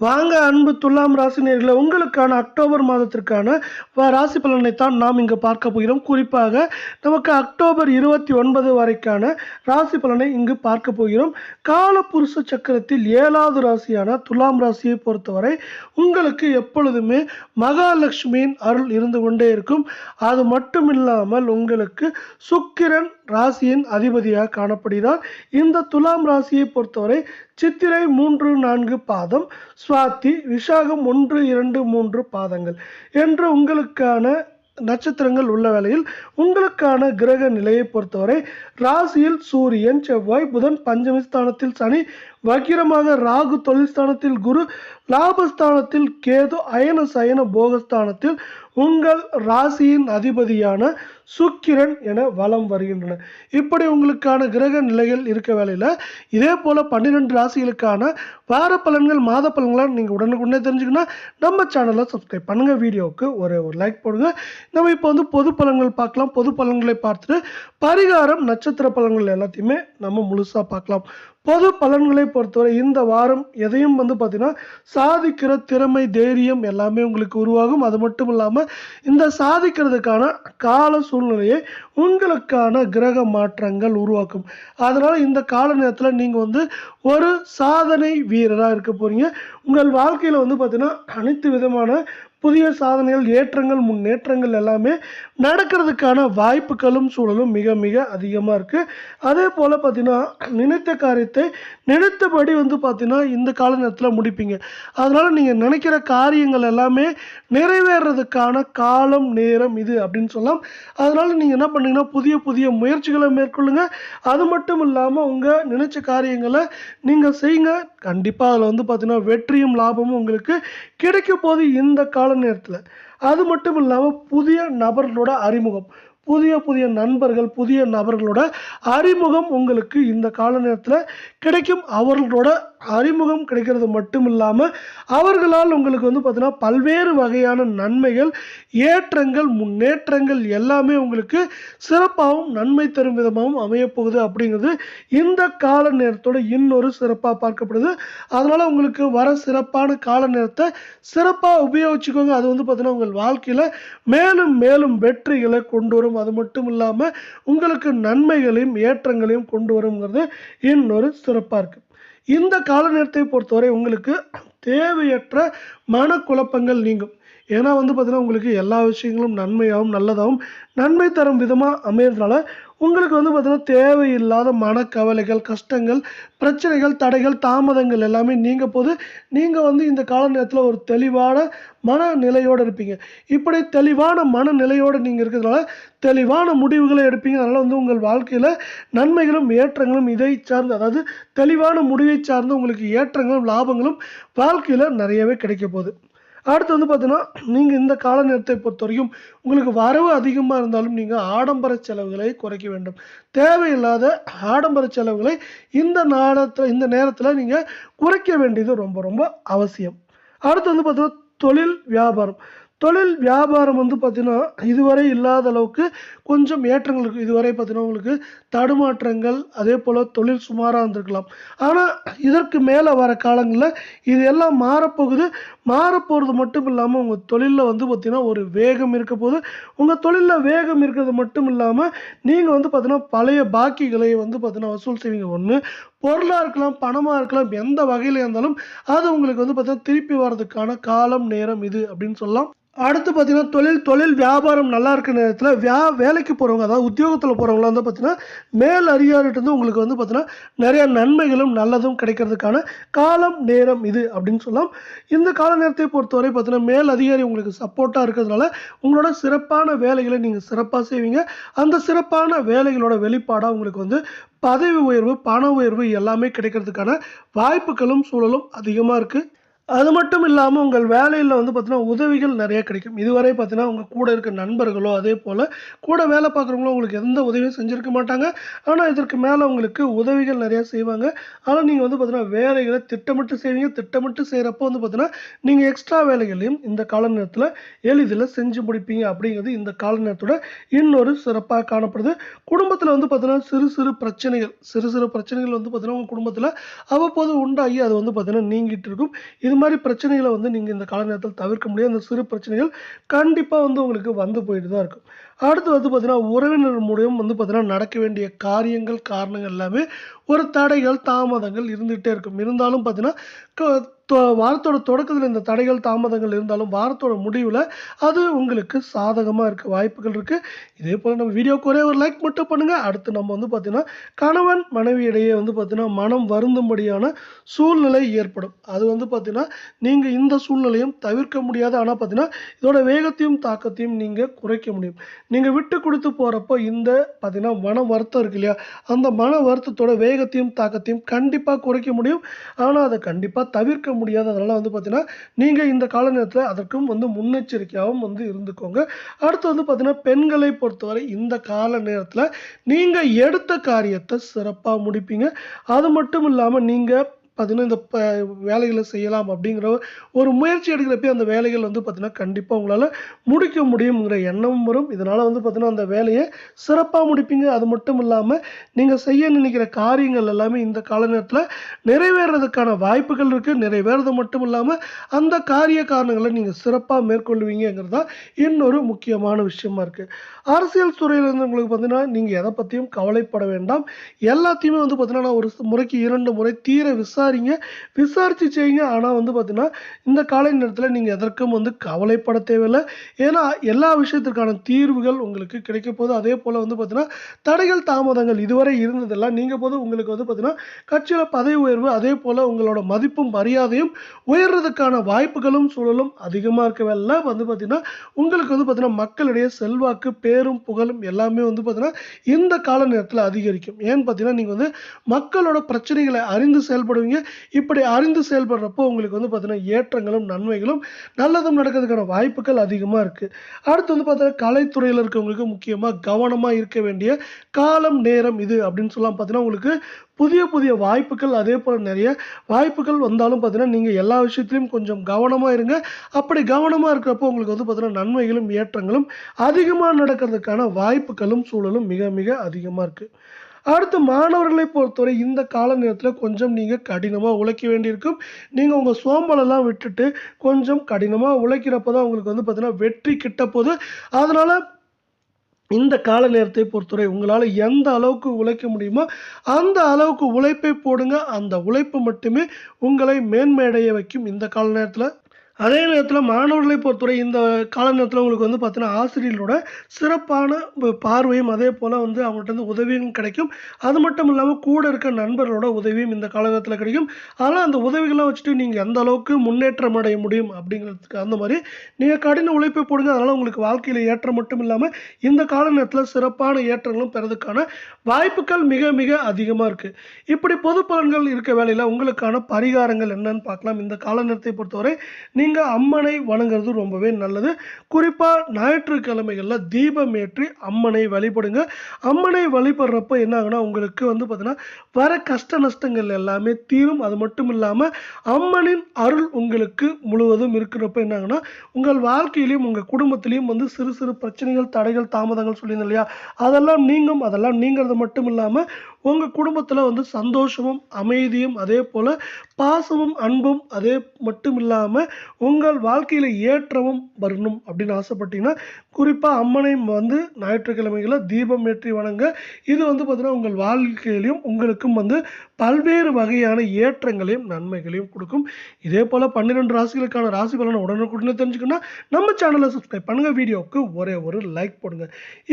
வாங்க அன்பு துலாம் ராசினியர்களை உங்களுக்கான அக்டோபர் மாதத்திற்கான வ- ராசி பலனை தான் நாம் இங்கு பார்க்க போகிறோம். குறிப்பாக நமக்கு அக்டோபர் இருபத்தி ஒன்பது வரைக்கான ராசி பலனை இங்கு பார்க்க போகிறோம். காலபுருஷ சக்கரத்தில் ஏழாவது ராசியான துலாம் ராசியை பொறுத்தவரை உங்களுக்கு எப்பொழுதுமே மகாலட்சுமியின் அருள் இருந்து கொண்டே இருக்கும். அது மட்டும் இல்லாமல் உங்களுக்கு சுக்கிரன் ராசியின் அதிபதியாக காணப்படுகிறார். இந்த துலாம் ராசியை பொறுத்தவரை சித்திரை மூன்று நான்கு பாதம் சுவாதி விஷாகம் ஒன்று இரண்டு மூன்று பாதங்கள் என்று உங்களுக்கான நட்சத்திரங்கள் உள்ள வேளையில் உங்களுக்கான கிரக நிலையை பொறுத்தவரை ராசியில் சூரியன் செவ்வாய் புதன் பஞ்சமி ஸ்தானத்தில் சனி வக்கிரமாக ராகு தொழில்ஸ்தானத்தில் குரு லாபஸ்தானத்தில் கேது அயன சயன போகஸ்தானத்தில் உங்கள் ராசியின் அதிபதியான சுக்கிரன் என வலம் வருகின்றன. இப்படி உங்களுக்கான கிரக நிலைகள் இருக்க வேலையில் இதே போல் பன்னிரெண்டு ராசிகளுக்கான வார பலன்கள் மாத பலன்களை நீங்கள் உடனுக்குடனே தெரிஞ்சுக்கணும் நம்ம சேனலை சப்ஸ்கிரைப் பண்ணுங்கள் வீடியோவுக்கு ஒரு ஒரு லைக் போடுங்க. நம்ம இப்போ வந்து பொது பலன்கள் பார்க்கலாம். பொது பலன்களை பார்த்துட்டு பரிகாரம் நட்சத்திர பலன்கள் எல்லாத்தையுமே நம்ம முழுசாக பார்க்கலாம். பொது பலன்களை பொறுத்தவரை இந்த வாரம் எதையும் வந்து பார்த்தீங்கன்னா சாதிக்கிற திறமை தைரியம் எல்லாமே உங்களுக்கு உருவாகும். அது மட்டும் இல்லாமல் இந்த சாதிக்கிறதுக்கான கால சூழ்நிலையை உங்களுக்கான கிரக மாற்றங்கள் உருவாக்கும். அதனால் இந்த கால நேரத்தில் நீங்கள் வந்து ஒரு சாதனை வீரராக இருக்க போகிறீங்க உங்கள் வாழ்க்கையில் வந்து பார்த்தீங்கன்னா அனைத்து விதமான புதிய சாதனைகள் ஏற்றங்கள் முன்னேற்றங்கள் எல்லாமே நடக்கிறதுக்கான வாய்ப்புகளும் சூழலும் மிக மிக அதிகமாக இருக்குது அதே போல் பார்த்தீங்கன்னா நினைத்த காரியத்தை நினைத்தபடி வந்து பார்த்தீங்கன்னா இந்த கால நேரத்தில் முடிப்பீங்க. அதனால் நீங்கள் நினைக்கிற காரியங்கள் எல்லாமே நிறைவேறதுக்கான காலம் நேரம் இது அப்படின்னு சொல்லலாம். அதனால் நீங்கள் என்ன பண்ணீங்கன்னா புதிய புதிய முயற்சிகளை மேற்கொள்ளுங்க. அது மட்டும் இல்லாமல் உங்கள் நினைச்ச காரியங்களை நீங்கள் செய்யுங்க. கண்டிப்பாக அதில் வந்து பார்த்தீங்கன்னா வெற்றியும் லாபமும் உங்களுக்கு கிடைக்கும் போது இந்த கால நேரத்தில் அது மட்டும் இல்லாமல் புதிய நபர்களோட அறிமுகம். புதிய புதிய நண்பர்கள் புதிய நபர்களோட அறிமுகம் உங்களுக்கு இந்த கால நேரத்தில் கிடைக்கும். அவர்களோட அறிமுகம் கிடைக்கிறது மட்டும் இல்லாமல் அவர்களால் உங்களுக்கு வந்து பார்த்திங்கன்னா பல்வேறு வகையான நன்மைகள் ஏற்றங்கள் முன்னேற்றங்கள் எல்லாமே உங்களுக்கு சிறப்பாகவும் நன்மை தரும் விதமாகவும் அமையப்போகுது அப்படிங்கிறது இந்த கால நேரத்தோட இன்னொரு சிறப்பாக பார்க்கப்படுது. அதனால் உங்களுக்கு வர சிறப்பான கால நேரத்தை சிறப்பாக உபயோகிச்சுக்கோங்க. அது வந்து பார்த்திங்கன்னா உங்கள் வாழ்க்கையில் மேலும் மேலும் வெற்றிகளை கொண்டு வரும் அது மட்டும் இல்லாமல் உங்களுக்கு நன்மைகளையும் ஏற்றங்களையும் கொண்டு வருங்கிறது இன்னொரு சிறப்பாக இருக்குது இந்த கால நேரத்தை பொறுத்தவரை உங்களுக்கு தேவையற்ற மனக்குழப்பங்கள் நீங்கும். ஏன்னா வந்து பார்த்திங்கன்னா உங்களுக்கு எல்லா விஷயங்களும் நன்மையாகவும் நல்லதாகவும் நன்மை தரும் விதமாக அமையிறதுனால உங்களுக்கு வந்து பார்த்திங்கன்னா தேவையில்லாத மனக்கவலைகள் கஷ்டங்கள் பிரச்சனைகள் தடைகள் தாமதங்கள் எல்லாமே நீங்கள் போது நீங்கள் வந்து இந்த கால நேரத்தில் ஒரு தெளிவான மனநிலையோடு இருப்பீங்க. இப்படி தெளிவான மனநிலையோடு நீங்கள் இருக்கிறதுனால தெளிவான முடிவுகளை எடுப்பீங்க. அதனால் வந்து உங்கள் வாழ்க்கையில் நன்மைகளும் ஏற்றங்களும் இதை சார்ந்து அதாவது தெளிவான முடிவை சார்ந்து உங்களுக்கு ஏற்றங்களும் லாபங்களும் வாழ்க்கையில் நிறையவே கிடைக்க போகுது. அடுத்து வந்து பார்த்தீங்கன்னா நீங்கள் இந்த கால நேரத்தை பொறுத்த வரைக்கும் உங்களுக்கு வரவு அதிகமாக இருந்தாலும் நீங்கள் ஆடம்பர செலவுகளை குறைக்க வேண்டும். தேவையில்லாத ஆடம்பர செலவுகளை இந்த நேரத்தில் இந்த நேரத்தில் நீங்கள் குறைக்க வேண்டியது ரொம்ப ரொம்ப அவசியம். அடுத்து வந்து பார்த்தீங்கன்னா தொழில் வியாபாரம். தொழில் வியாபாரம் வந்து பார்த்தீங்கன்னா இதுவரை இல்லாத அளவுக்கு கொஞ்சம் ஏற்றங்கள் இருக்குது இதுவரை பார்த்தீங்கன்னா உங்களுக்கு தடுமாற்றங்கள் அதே போல் தொழில் சுமாராக இருந்திருக்கலாம். ஆனால் இதற்கு மேலே வர காலங்களில் இது எல்லாம் மாறப்போகுது. மாறப்போகிறது மட்டும் இல்லாமல் உங்கள் தொழிலில் வந்து பார்த்திங்கன்னா ஒரு வேகம் இருக்க போது உங்கள் தொழிலில் வேகம் இருக்கிறது மட்டும் இல்லாமல் நீங்கள் வந்து பார்த்திங்கன்னா பழைய பாக்கிகளை வந்து பார்த்திங்கன்னா வசூல் செய்வீங்க. ஒன்று பொருளாக இருக்கலாம் பணமாக இருக்கலாம் எந்த வகையில் இருந்தாலும் அது உங்களுக்கு வந்து பார்த்தீங்கன்னா திருப்பி வர்றதுக்கான காலம் நேரம் இது அப்படின்னு சொல்லலாம். அடுத்து பார்த்தீங்கன்னா தொழில் தொழில் வியாபாரம் நல்லா இருக்க நேரத்தில் வியா வேலைக்கு போகிறவங்க அதாவது உத்தியோகத்தில் போகிறவங்களாம் வந்து பார்த்தீங்கன்னா மேல் அதிகாரிகிட்ட உங்களுக்கு வந்து பார்த்தீங்கன்னா நிறையா நன்மைகளும் நல்லதும் கிடைக்கிறதுக்கான காலம் நேரம் இது அப்படின்னு சொல்லலாம். இந்த கால நேரத்தை பொறுத்தவரை பார்த்தீங்கன்னா மேல் அதிகாரி உங்களுக்கு சப்போர்ட்டாக இருக்கிறதுனால உங்களோட சிறப்பான வேலைகளை நீங்கள் சிறப்பாக செய்வீங்க. அந்த சிறப்பான வேலைகளோட வெளிப்பாடாக உங்களுக்கு வந்து பதவி உயர்வு பண உயர்வு எல்லாமே கிடைக்கிறதுக்கான வாய்ப்புகளும் சூழலும் அதிகமாக இருக்குது அது மட்டும் இல்லாமல் உங்கள் வேலையில் வந்து பார்த்தீங்கன்னா உதவிகள் நிறைய கிடைக்கும். இதுவரை பார்த்தீங்கன்னா உங்கள் கூட இருக்க நண்பர்களோ அதே போல் கூட வேலை பார்க்குறவங்களோ உங்களுக்கு எந்த உதவியும் செஞ்சுருக்க மாட்டாங்க. ஆனால் இதற்கு மேலே உங்களுக்கு உதவிகள் நிறையா செய்வாங்க. ஆனால் நீங்கள் வந்து பார்த்தீங்கன்னா வேலைகளை திட்டமிட்டு செய்வீங்க. திட்டமிட்டு செய்கிறப்போ வந்து பார்த்தீங்கன்னா நீங்கள் எக்ஸ்ட்ரா வேலைகளையும் இந்த கால நேரத்தில் எளிதில் செஞ்சு முடிப்பீங்க அப்படிங்கிறது இந்த கால நேரத்தோட இன்னொரு சிறப்பாக காணப்படுது. குடும்பத்தில் வந்து பார்த்தீங்கன்னா சிறு சிறு பிரச்சனைகள் சிறு சிறு பிரச்சனைகள் வந்து பார்த்தீங்கன்னா உங்கள் குடும்பத்தில் அவ்வப்போது உண்டாகி அது வந்து பார்த்தீங்கன்னா நீங்கிட்டு இருக்கும். இது மாதிரி பிரச்சனைகளை வந்து நீங்கள் இந்த கால நேரத்தில் தவிர்க்க முடியாது அந்த சிறு பிரச்சனைகள் கண்டிப்பாக வந்து உங்களுக்கு வந்து போயிட்டு தான் இருக்கும். அடுத்து வந்து பார்த்தீங்கன்னா உறவினர் மூலியம் வந்து பார்த்தீங்கன்னா நடக்க வேண்டிய காரியங்கள் காரணங்கள் எல்லாமே ஒரு தடைகள் தாமதங்கள் இருந்துகிட்டே இருக்கும். இருந்தாலும் பார்த்தீங்கன்னா வாரத்தோட தொடக்கத்தில் இந்த தடைகள் தாமதங்கள் இருந்தாலும் வாரத்தோட முடிவில் அது உங்களுக்கு சாதகமாக இருக்க வாய்ப்புகள் இருக்குது இதே போல் நம்ம வீடியோக்கு ஒரே ஒரு லைக் மட்டும் பண்ணுங்கள் அடுத்து நம்ம வந்து பார்த்திங்கன்னா கணவன் மனைவி இடையே வந்து பார்த்திங்கன்னா மனம் வருந்தும்படியான சூழ்நிலை ஏற்படும். அது வந்து பார்த்தீங்கன்னா நீங்கள் இந்த சூழ்நிலையும் தவிர்க்க முடியாது. ஆனால் பார்த்திங்கன்னா இதோட வேகத்தையும் தாக்கத்தையும் நீங்கள் குறைக்க முடியும். நீங்கள் விட்டு கொடுத்து போகிறப்போ இந்த பார்த்தீங்கன்னா மன வருத்தம் இருக்கு இல்லையா? அந்த மன வருத்தத்தோட வேகத்தையும் தாக்கத்தையும் கண்டிப்பாக குறைக்க முடியும். ஆனால் அதை கண்டிப்பாக தவிர்க்க முடியாது. அதனால் வந்து பார்த்தீங்கன்னா நீங்கள் இந்த கால நேரத்தில் அதற்கும் வந்து முன்னெச்சரிக்கையாகவும் வந்து இருந்துக்கோங்க. அடுத்து வந்து பார்த்தீங்கன்னா பெண்களை பொறுத்தவரை இந்த கால நேரத்தில் நீங்கள் எடுத்த காரியத்தை சிறப்பாக முடிப்பீங்க. அது மட்டும் இல்லாமல் நீங்கள் பார்த்தீங்கன்னா இந்த வேலைகளை செய்யலாம் அப்படிங்கிற ஒரு முயற்சி எடுக்கிறப்ப அந்த வேலைகள் வந்து பார்த்தீங்கன்னா கண்டிப்பாக உங்களால் முடிக்க முடியுங்கிற எண்ணமும் வரும். இதனால் வந்து பார்த்தீங்கன்னா அந்த வேலையை சிறப்பாக முடிப்பீங்க. அது மட்டும் இல்லாமல் நீங்கள் செய்ய நினைக்கிற காரியங்கள் எல்லாமே இந்த கால நேரத்தில் நிறைவேறதுக்கான வாய்ப்புகள் இருக்குது நிறைவேறது மட்டும் இல்லாமல் அந்த காரிய காரணங்களை நீங்கள் சிறப்பாக மேற்கொள்வீங்கிறது தான் இன்னொரு முக்கியமான விஷயமா இருக்குது அரசியல் துறையில் இருந்தவங்களுக்கு பார்த்தீங்கன்னா நீங்கள் எதை பற்றியும் கவலைப்பட வேண்டாம். எல்லாத்தையுமே வந்து பார்த்தீங்கன்னா நான் ஒரு முறைக்கு இரண்டு முறை தீர விசாரிங்க. விசாரித்து செய்யுங்க ஆனால் வந்து பார்த்திங்கன்னா இந்த காலை நேரத்தில் நீங்கள் எதற்கும் வந்து கவலைப்பட தேவையில்லை. ஏன்னா எல்லா விஷயத்திற்கான தீர்வுகள் உங்களுக்கு கிடைக்க போகுது. அதே போல் வந்து பார்த்திங்கன்னா தடைகள் தாமதங்கள் இதுவரை இருந்ததெல்லாம் நீங்கள் போது உங்களுக்கு வந்து பார்த்திங்கன்னா கட்சியில் பதவி உயர்வு அதே போல் உங்களோட மதிப்பும் மரியாதையும் உயர்றதுக்கான வாய்ப்புகளும் சூழலும் அதிகமாக இருக்கவில்லை வந்து பார்த்திங்கன்னா உங்களுக்கு வந்து பார்த்தீங்கன்னா மக்களிடையே செல்வாக்கு பேரும் புகழும் எல்லாமே வந்து பார்த்தீங்கன்னா இந்த கால நேரத்தில் அதிகரிக்கும். ஏன்னு பார்த்தீங்கன்னா நீங்கள் வந்து மக்களோட பிரச்சனைகளை அறிந்து செயல்படுவீங்க. இப்படி அறிந்து செயல்படுறப்போ உங்களுக்கு வந்து பார்த்தீங்கன்னா ஏற்றங்களும் நன்மைகளும் நல்லதும் நடக்கிறதுக்கான வாய்ப்புகள் அதிகமாக இருக்குது அடுத்து வந்து பார்த்தீங்கன்னா கலைத்துறையில் இருக்கவங்களுக்கு முக்கியமாக கவனமாக இருக்க வேண்டிய காலம் நேரம் இது அப்படின்னு சொல்லலாம் பார்த்தீங்கன்னா உங்களுக்கு புதிய புதிய வாய்ப்புகள் அதே போல் நிறைய வாய்ப்புகள் வந்தாலும் பார்த்தீங்கன்னா நீங்கள் எல்லா விஷயத்துலையும் கொஞ்சம் கவனமாக இருங்க. அப்படி கவனமாக இருக்கிறப்போ உங்களுக்கு வந்து பார்த்தீங்கன்னா நன்மைகளும் ஏற்றங்களும் அதிகமாக நடக்கிறதுக்கான வாய்ப்புகளும் சூழலும் மிக மிக அதிகமாக இருக்குது அடுத்து மாணவர்களை பொறுத்தவரை இந்த கால நேரத்தில் கொஞ்சம் நீங்கள் கடினமாக உழைக்க வேண்டியிருக்கும். நீங்கள் உங்கள் சோம்பலெல்லாம் விட்டுட்டு கொஞ்சம் கடினமாக உழைக்கிறப்ப தான் உங்களுக்கு வந்து பார்த்தீங்கன்னா வெற்றி கிட்ட போகுது. அதனால் இந்த கால நேரத்தை பொறுத்தவரை உங்களால் எந்த அளவுக்கு உழைக்க முடியுமோ அந்த அளவுக்கு உழைப்பை போடுங்க. அந்த உழைப்பு மட்டுமே உங்களை மேன்மையடைய வைக்கும் இந்த கால நேரத்தில் அதே நேரத்தில் மாணவர்களை பொறுத்தவரை இந்த கால நேரத்தில் உங்களுக்கு வந்து பார்த்தீங்கன்னா ஆசிரியர்களோட சிறப்பான பார்வையும் அதே போல் வந்து அவங்கள்ட்ட இருந்து உதவியும் கிடைக்கும். அது மட்டும் இல்லாமல் கூட இருக்க நண்பர்களோட உதவியும் இந்த கால நேரத்தில் கிடைக்கும். அதனால் அந்த உதவிகள்லாம் வச்சுட்டு நீங்கள் எந்த அளவுக்கு முன்னேற்றம் அடைய முடியும் அப்படிங்கிறதுக்கு அந்த மாதிரி நீங்கள் கடின உழைப்பை போடுங்க. அதனால் உங்களுக்கு வாழ்க்கையில் ஏற்றம் மட்டும் இல்லாமல் இந்த கால நேரத்தில் சிறப்பான ஏற்றங்களும் பெறதுக்கான வாய்ப்புகள் மிக மிக அதிகமாக இருக்குது இப்படி பொது பலன்கள் இருக்க வேலையில் உங்களுக்கான பரிகாரங்கள் என்னன்னு பார்க்கலாம் இந்த கால நேரத்தை பொறுத்தவரை நீங்கள் அம்மனை வணங்குறது ரொம்பவே நல்லது. குறிப்பாக ஞாயிற்றுக்கிழமைகளில் தீபம் ஏற்றி அம்மனை வழிபடுங்க. அம்மனை வழிபடுறப்ப என்ன ஆகுனா உங்களுக்கு வந்து பார்த்தீங்கன்னா வர கஷ்ட நஷ்டங்கள் எல்லாமே தீரும். அது மட்டும் இல்லாமல் அம்மனின் அருள் உங்களுக்கு முழுவதும் இருக்கிறப்ப என்ன ஆகுனா உங்கள் வாழ்க்கையிலையும் உங்கள் குடும்பத்திலையும் வந்து சிறு சிறு பிரச்சனைகள் தடைகள் தாமதங்கள் சொல்லியிருந்தேன் இல்லையா? அதெல்லாம் நீங்கும் அதெல்லாம் நீங்கிறது மட்டும் இல்லாமல் உங்கள் குடும்பத்தில் வந்து சந்தோஷமும் அமைதியும் அதே போல் பாசமும் அன்பும் அதே மட்டும் இல்லாமல் உங்கள் வாழ்க்கையில் ஏற்றமும் வரணும் அப்படின்னு ஆசைப்பட்டீங்கன்னா குறிப்பாக அம்மனை வந்து ஞாயிற்றுக்கிழமைகளை தீபம் ஏற்றி வணங்க. இது வந்து பார்த்திங்கன்னா உங்கள் வாழ்க்கையிலையும் உங்களுக்கும் வந்து பல்வேறு வகையான ஏற்றங்களையும் நன்மைகளையும் கொடுக்கும். இதே போல் பன்னிரெண்டு ராசிகளுக்கான ராசி பலனை உடனுக்குடனே தெரிஞ்சுக்கணும்னா நம்ம சேனலை சப்ஸ்கிரைப் பண்ணுங்கள் வீடியோவுக்கு ஒரே ஒரு லைக் போடுங்க.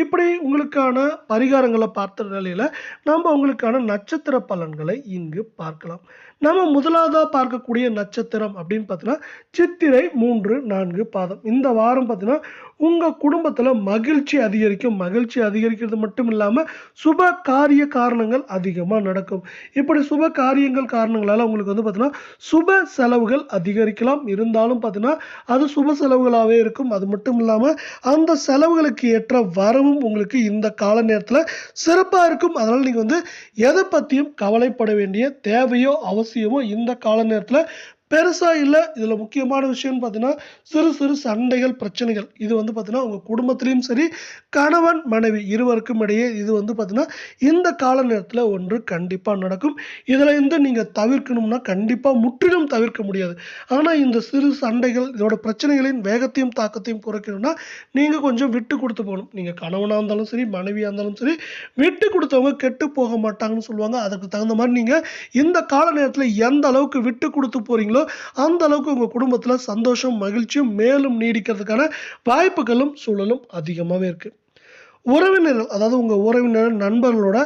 இப்படி உங்களுக்கான பரிகாரங்களை பார்த்த நிலையில் நம்ம உங்களுக்கான நட்சத்திர பலன்களை இங்கு பார்க்கலாம். நம்ம முதலாவதாக பார்க்கக்கூடிய நட்சத்திரம் அப்படின்னு பார்த்தீங்கன்னா சித்திரை மூன்று நான்கு பாதம். இந்த வாரம் பார்த்தீங்கன்னா உங்கள் குடும்பத்தில் மகிழ்ச்சி அதிகரிக்கும். மகிழ்ச்சி அதிகரிக்கிறது மட்டும் இல்லாமல் சுப காரிய காரணங்கள் அதிகமாக நடக்கும். இப்படி சுப காரியங்கள் காரணங்களால் உங்களுக்கு வந்து பார்த்தீங்கன்னா சுப செலவுகள் அதிகரிக்கலாம். இருந்தாலும் பார்த்தீங்கன்னா அது சுப செலவுகளாகவே இருக்கும். அது மட்டும் இல்லாமல் அந்த செலவுகளுக்கு ஏற்ற வரவும் உங்களுக்கு இந்த கால நேரத்தில் சிறப்பாக இருக்கும். அதனால் நீங்கள் வந்து எதை பற்றியும் கவலைப்பட வேண்டிய தேவையோ அவசியம் இந்த கால நேரத்தில் பெருசாக இல்லை இதில் முக்கியமான விஷயம்னு பார்த்தீங்கன்னா, சிறு சிறு சண்டைகள், பிரச்சனைகள். இது வந்து பார்த்தீங்கன்னா, உங்கள் குடும்பத்திலையும் சரி, கணவன், மனைவி இருவருக்கும் இடையே இது வந்து பார்த்தீங்கன்னா, இந்த கால நேரத்தில் ஒன்று கண்டிப்பாக நடக்கும். இதுல இருந்து தவிர்க்கணும்னா, கண்டிப்பாக முற்றிலும் தவிர்க்க முடியாது. ஆனால் இந்த சிறு சண்டைகள், இதோட பிரச்சனைகளின் வேகத்தையும், தாக்கத்தையும் குறைக்கணும்னா, நீங்கள் கொஞ்சம் விட்டு கொடுத்து போகணும். நீங்கள் கணவனாக இருந்தாலும் சரி, மனைவியாக இருந்தாலும் சரி, விட்டு கொடுத்தவங்க கெட்டு போக மாட்டாங்கன்னு சொல்லுவாங்க. அதுக்கு தகுந்த மாதிரி நீங்கள் இந்த கால நேரத்தில் எந்த அளவுக்கு விட்டு போகிறீங்களோ போறீங்களோ, அந்த அளவுக்கு உங்க குடும்பத்தில் சந்தோஷம், மகிழ்ச்சியும் மேலும் நீடிக்கிறதுக்கான வாய்ப்புகளும், சூழலும் அதிகமாகவே இருக்கு. உறவினர்கள், அதாவது உங்கள் உறவினர், நண்பர்களோட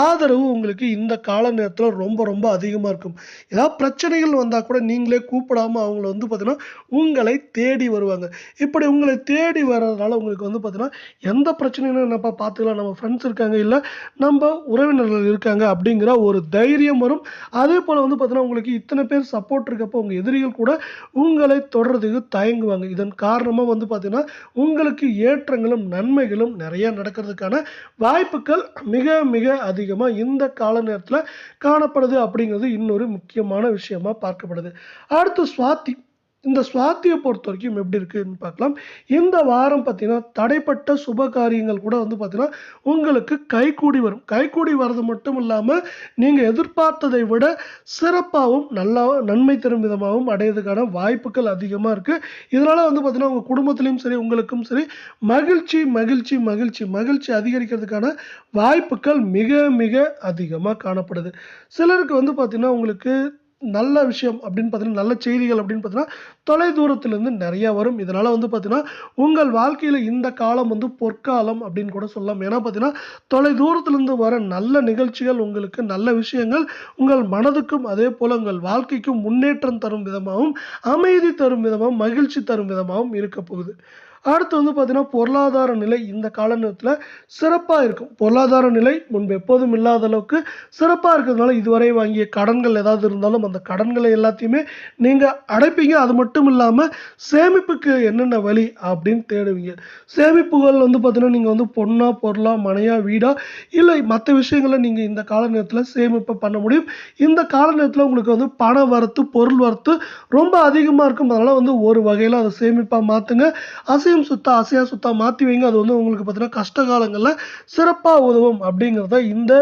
ஆதரவு உங்களுக்கு இந்த கால நேரத்தில் ரொம்ப ரொம்ப அதிகமாக இருக்கும். ஏதாவது பிரச்சனைகள் வந்தால் கூட நீங்களே கூப்பிடாம அவங்கள வந்து பார்த்தீங்கன்னா, உங்களை தேடி வருவாங்க. இப்படி உங்களை தேடி வர்றதுனால உங்களுக்கு வந்து பார்த்தீங்கன்னா, எந்த பிரச்சனையும் என்னப்பா பார்த்துக்கலாம். நம்ம ஃப்ரெண்ட்ஸ் இருக்காங்க, இல்லை நம்ம உறவினர்கள் இருக்காங்க அப்படிங்கிற ஒரு தைரியம் வரும். அதே போல் வந்து பார்த்தீங்கன்னா, உங்களுக்கு இத்தனை பேர் சப்போர்ட் இருக்கப்போ, உங்கள் எதிரிகள் கூட உங்களை தொடர்றதுக்கு தயங்குவாங்க. இதன் காரணமாக வந்து பார்த்தீங்கன்னா, உங்களுக்கு ஏற்றங்களும், நன்மைகளும் நெறைய நடக்கிறதுக்கான வாய்ப்புகள் மிக மிக அதிகமா இந்த கால நேரத்தில் காணப்படுது அப்படிங்கிறது இன்னொரு முக்கியமான விஷயமா பார்க்கப்படுது. அடுத்து சுவாதி. இந்த சுவாத்தியம் பொறுத்த வரைக்கும் எப்படி இருக்குதுன்னு பார்க்கலாம். இந்த வாரம் பார்த்தீங்கன்னா, தடைப்பட்ட சுப காரியங்கள் கூட வந்து பார்த்தீங்கன்னா, உங்களுக்கு கைகூடி வரும். கைகூடி வர்றது மட்டும் இல்லாமல் நீங்கள் எதிர்பார்த்ததை விட சிறப்பாகவும் நல்லா நன்மை தரும் விதமாகவும் அடையிறதுக்கான வாய்ப்புகள் அதிகமாக இருக்குது இதனால் வந்து பார்த்தீங்கன்னா, உங்கள் குடும்பத்துலேயும் சரி, உங்களுக்கும் சரி மகிழ்ச்சி, மகிழ்ச்சி, மகிழ்ச்சி, மகிழ்ச்சி அதிகரிக்கிறதுக்கான வாய்ப்புகள் மிக மிக அதிகமாக காணப்படுது. சிலருக்கு வந்து பார்த்தீங்கன்னா, உங்களுக்கு நல்ல விஷயம் அப்படின்னு பார்த்தீங்கன்னா, நல்ல செய்திகள் அப்படின்னு பார்த்தீங்கன்னா, தொலை தூரத்துலேருந்து நிறையா வரும். இதனால் வந்து பார்த்தீங்கன்னா, உங்கள் வாழ்க்கையில் இந்த காலம் வந்து பொற்காலம் அப்படின்னு கூட சொல்லலாம். ஏன்னா பார்த்தீங்கன்னா, தொலை தூரத்துலேருந்து வர நல்ல நிகழ்ச்சிகள், உங்களுக்கு நல்ல விஷயங்கள் உங்கள் மனதுக்கும், அதே போல் உங்கள் வாழ்க்கைக்கும் முன்னேற்றம் தரும் விதமாகவும் அமைதி தரும் விதமாகவும் மகிழ்ச்சி தரும் விதமாகவும் இருக்கப்போகுது அடுத்து வந்து பார்த்தீங்கன்னா, பொருளாதார நிலை இந்த காலநிலத்தில் சிறப்பாக இருக்கும். பொருளாதார நிலை முன்பு எப்போதும் இல்லாத அளவுக்கு சிறப்பாக இருக்கிறதுனால, இதுவரை வாங்கிய கடன்கள் ஏதாவது இருந்தாலும், அந்த கடன்களை எல்லாத்தையுமே நீங்கள் அடைப்பீங்க. அது மட்டும் இல்லாமல் சேமிப்புக்கு என்னென்ன வழி அப்படின்னு தேடுவீங்க. சேமிப்புகள் வந்து பார்த்தீங்கன்னா, நீங்கள் வந்து பொண்ணா, பொருளாக மனையா, வீடாக இல்லை மற்ற விஷயங்கள நீங்கள் இந்த கால சேமிப்பை சேமிப்பு பண்ண முடியும். இந்த கால உங்களுக்கு வந்து பண வரத்து, பொருள் வரத்து ரொம்ப அதிகமாக இருக்கும். அதனால் வந்து ஒரு வகையில் அதை சேமிப்பாக மாற்றுங்க அசையும் சொத்தா, அசையா சொத்தா மாத்தி வைங்க. அது வந்து உங்களுக்கு பார்த்தீங்கன்னா, கஷ்ட காலங்களில் சிறப்பாக உதவும் அப்படிங்கிறது இந்த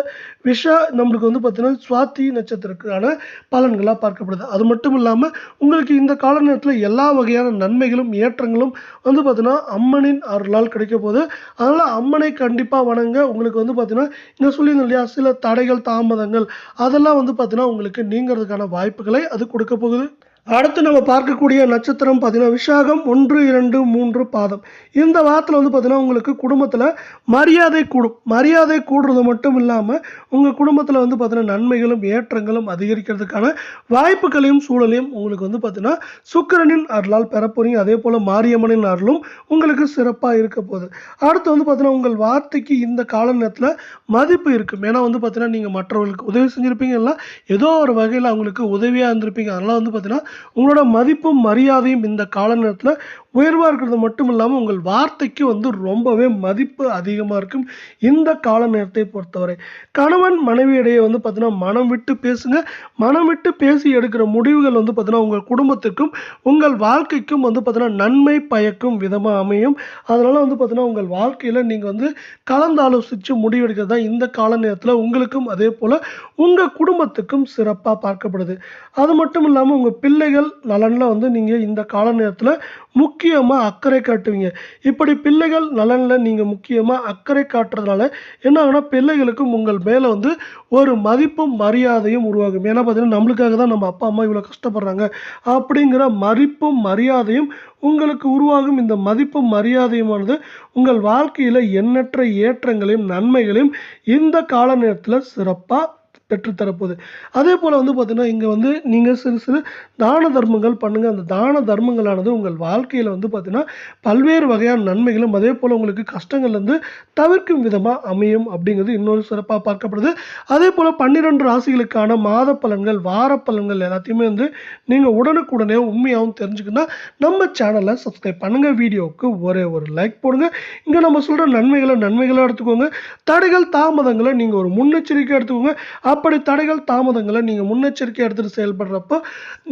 விஷ நம்மளுக்கு வந்து பார்த்தீங்கன்னா, சுவாதி நட்சத்திரத்துக்கான பலன்களாக பார்க்கப்படுது. அது மட்டும் இல்லாமல் உங்களுக்கு இந்த கால நேரத்தில் எல்லா வகையான நன்மைகளும், ஏற்றங்களும் வந்து பார்த்தீங்கன்னா, அம்மனின் அருளால் கிடைக்க போகுது. அதனால அம்மனை கண்டிப்பா வணங்க உங்களுக்கு வந்து பார்த்தீங்கன்னா, இங்கே சொல்லியிருந்தோம் இல்லையா, சில தடைகள், தாமதங்கள் அதெல்லாம் வந்து பார்த்தீங்கன்னா, உங்களுக்கு நீங்கிறதுக்கான வாய்ப்புகளை அது கொடுக்க போகுது. அடுத்து நம்ம பார்க்கக்கூடிய நட்சத்திரம் பார்த்தீங்கன்னா, விசாகம் 1, 2, 3 பாதம். இந்த வாரத்தில் வந்து பார்த்தீங்கன்னா, உங்களுக்கு குடும்பத்தில் மரியாதை கூடும். மரியாதை கூடுறது மட்டும் இல்லாமல் உங்கள் குடும்பத்தில் வந்து பார்த்தீங்கன்னா, நன்மைகளும், ஏற்றங்களும் அதிகரிக்கிறதுக்கான வாய்ப்புகளையும், சூழலையும் உங்களுக்கு வந்து பார்த்தீங்கன்னா, சுக்கிரனின் அருளால் பெறப் அதே போல் மாரியம்மனின் அருளும் உங்களுக்கு சிறப்பாக இருக்க போகுது. அடுத்து வந்து பார்த்தீங்கன்னா, உங்கள் வார்த்தைக்கு இந்த கால நேரத்தில் மதிப்பு இருக்கும். ஏன்னா வந்து பார்த்தீங்கன்னா, நீங்கள் மற்றவர்களுக்கு உதவி செஞ்சுருப்பீங்க இல்ல ஏதோ ஒரு வகையில் அவங்களுக்கு உதவியாக இருந்திருப்பீங்க. அதெல்லாம் வந்து பார்த்தீங்கன்னா, உங்களோட மதிப்பும், மரியாதையும் இந்த கால நேரத்தில் உயர்வாக இருக்கிறது மட்டும் இல்லாமல் உங்கள் வார்த்தைக்கு வந்து ரொம்பவே மதிப்பு அதிகமாக இருக்கும். இந்த கால நேரத்தை பொறுத்தவரை. கணவன், மனைவி இடையே வந்து பார்த்தீங்கன்னா, மனம் விட்டு பேசுங்க. மனம் விட்டு பேசி எடுக்கிற முடிவுகள் வந்து பார்த்தீங்கன்னா, உங்கள் குடும்பத்துக்கும் உங்கள் வாழ்க்கைக்கும் வந்து பார்த்தீங்கன்னா, நன்மை பயக்கும் விதமாக அமையும். அதனால் வந்து பார்த்தீங்கன்னா, உங்கள் வாழ்க்கையில் நீங்கள் வந்து கலந்தாலோசித்து முடிவெடுக்கிறது தான் இந்த கால நேரத்தில் உங்களுக்கும், அதே போல் உங்கள் குடும்பத்துக்கும் சிறப்பாக பார்க்கப்படுது. அது மட்டும் இல்லாமல் உங்கள் பிள்ளைகள் நலனில் வந்து நீங்கள் இந்த கால நேரத்தில் முக்கிய முக்கியமாக அக்கறை காட்டுவீங்க. இப்படி பிள்ளைகள் நலனில் நீங்கள் முக்கியமாக அக்கறை காட்டுறதுனால என்ன ஆகுனா பிள்ளைகளுக்கும் உங்கள் மேலே வந்து ஒரு மதிப்பும், மரியாதையும் உருவாகும். ஏன்னா பார்த்தீங்கன்னா, நம்மளுக்காக தான் நம்ம அப்பா, அம்மா இவ்வளோ கஷ்டப்படுறாங்க. அப்படிங்கிற மதிப்பும், மரியாதையும் உங்களுக்கு உருவாகும். இந்த மதிப்பும், மரியாதையுமானது உங்கள் வாழ்க்கையில் எண்ணற்ற ஏற்றங்களையும், நன்மைகளையும் இந்த கால நேரத்தில் சிறப்பாக பெற்று தரப்போகுது. அதேபோல வந்து பார்த்தீங்கன்னா, இங்கே வந்து நீங்கள் சிறு சிறு தான தர்மங்கள் பண்ணுங்கள் அந்த தான தர்மங்களானது உங்கள் வாழ்க்கையில் வந்து பார்த்தீங்கன்னா, பல்வேறு வகையான நன்மைகளும், அதே போல் உங்களுக்கு கஷ்டங்கள்லேருந்து தவிர்க்கும் விதமாக அமையும் அப்படிங்கிறது இன்னொரு சிறப்பாக பார்க்கப்படுது. அதே போல் பன்னிரெண்டு ராசிகளுக்கான மாத பலன்கள், வார பலன்கள் எல்லாத்தையுமே வந்து நீங்கள் உடனுக்குடனே உண்மையாகவும் தெரிஞ்சுக்கணும்னா, நம்ம சேனலை சப்ஸ்கிரைப் பண்ணுங்கள் வீடியோவுக்கு ஒரே ஒரு லைக் போடுங்க. இங்கே நம்ம சொல்கிற நன்மைகளை நன்மைகளாக எடுத்துக்கோங்க. தடைகள், தாமதங்களை நீங்கள் ஒரு முன்னெச்சரிக்கை எடுத்துக்கோங்க. அப்படி தடைகள் தாமதங்களை நீங்கள் முன்னெச்சரிக்கை எடுத்துகிட்டு செயல்படுறப்போ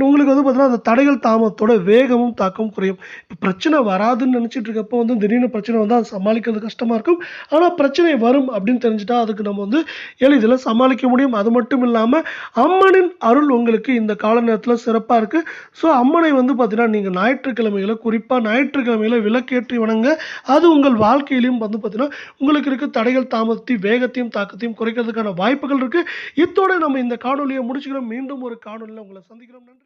உங்களுக்கு வந்து பார்த்தீங்கன்னா அந்த தடைகள் தாமதத்தோட வேகமும் தாக்கம் குறையும். இப்போ பிரச்சனை வராதுன்னு நினச்சிட்டு இருக்கப்போ வந்து திடீர்னு பிரச்சனை வந்து அதை சமாளிக்கிறது கஷ்டமாக இருக்கும். ஆனால் பிரச்சனை வரும் அப்படின்னு தெரிஞ்சுட்டா அதுக்கு நம்ம வந்து எளிதில் சமாளிக்க முடியும். அது மட்டும் இல்லாமல் அம்மனின் அருள் உங்களுக்கு இந்த கால நேரத்தில் சிறப்பாக இருக்குது ஸோ அம்மனை வந்து பார்த்தீங்கன்னா நீங்கள் ஞாயிற்றுக்கிழமைகளை குறிப்பாக ஞாயிற்றுக்கிழமையில விளக்கேற்றி வணங்க. அது உங்கள் வாழ்க்கையிலையும் வந்து பார்த்தீங்கன்னா உங்களுக்கு இருக்க தடைகள் தாமதத்தையும் வேகத்தையும் தாக்கத்தையும் குறைக்கிறதுக்கான வாய்ப்புகள் இருக்குது இத்தோட நம்ம இந்த காணொலியை முடிச்சுக்கிறோம். மீண்டும் ஒரு காணொலியில் உங்களை சந்திக்கிறோம். நன்றி.